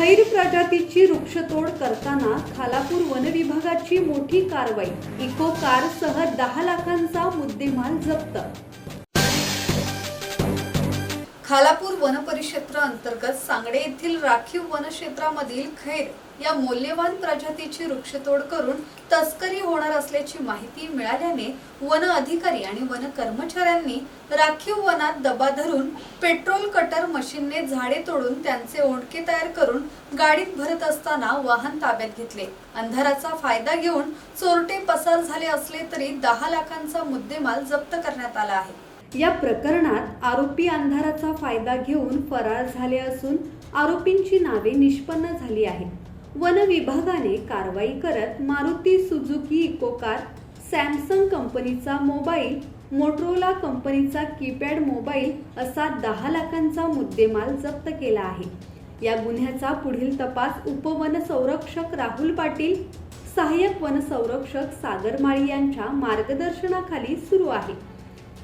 खैर प्रजातीची वृक्षतोड करताना खालापूर वनविभागाची मोठी कारवाई. इको कारसह दहा लाखांचा मुद्देमाल जप्त खालापूर वनपरिक्षेत्र अंतर्गत सांगडे येथील राखीव वनक्षेत्रामधील खैर या मौल्यवान प्रजातीची वृक्षतोड करून तस्करी होणार असल्याची माहिती मिळाल्याने वन अधिकारी आणि वन कर्मचाऱ्यांनी राखीव वनात दबा धरून पेट्रोल कटर मशीनने झाडे तोडून त्यांचे ओंडके तयार करून गाडीत भरत असताना वाहन ताब्यात घेतले. अंधाराचा फायदा घेऊन चोरटे पसार झाले असले तरी दहा लाखांचा मुद्देमाल जप्त करण्यात आला आहे. या प्रकरणात आरोपी अंधाराचा फायदा घेऊन फरार झाले असून आरोपींची नावे निष्पन्न झाली आहेत. वन विभागाने कारवाई करत Maruti Suzuki Eeco car Samsung कंपनीचा मोबाईल मोटरोला कंपनीचा कीपॅड मोबाईल असा दहा लाखांचा मुद्देमाल जप्त केला आहे. या गुन्ह्याचा पुढील तपास उपवन संरक्षक राहुल पाटील सहाय्यक वनसंरक्षक सागर माळी यांच्या मार्गदर्शनाखाली सुरू आहे.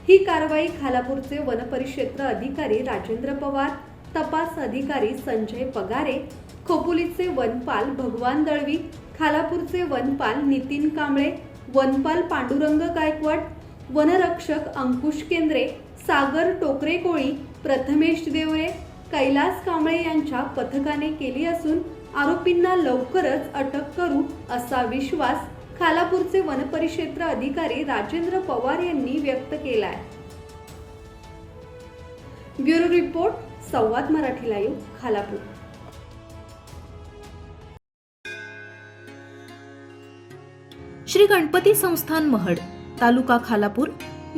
ही कारवाई खालापूरचे वनपरिक्षेत्र अधिकारी राजेंद्र पवार तपास अधिकारी संजय पगारे खोपोलीचे वनपाल भगवान दळवी खालापूरचे वनपाल नितीन कांबळे वनपाल पांडुरंग गायकवाड वनरक्षक अंकुश केंद्रे सागर टोकरे कोळी प्रथमेश देवळे कैलास कांबळे यांच्या पथकाने केली असून आरोपींना लवकरच अटक करू असा विश्वास खालापूरचे वनपरिक्षेत्र अधिकारी राजेंद्र पवार यांनी व्यक्त केला आहे bureau report Samvad Marathi live Khalapur. Shri Ganpati Sansthan Mahad तालुका खालापूर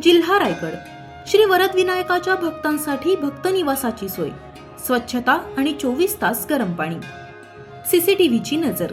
जिल्हा रायगड. श्री वरद विनायकाच्या भक्तांसाठी भक्त निवासाची सोय. स्वच्छता आणि चोवीस तास गरम पाणी. सीसीटीव्हीची नजर.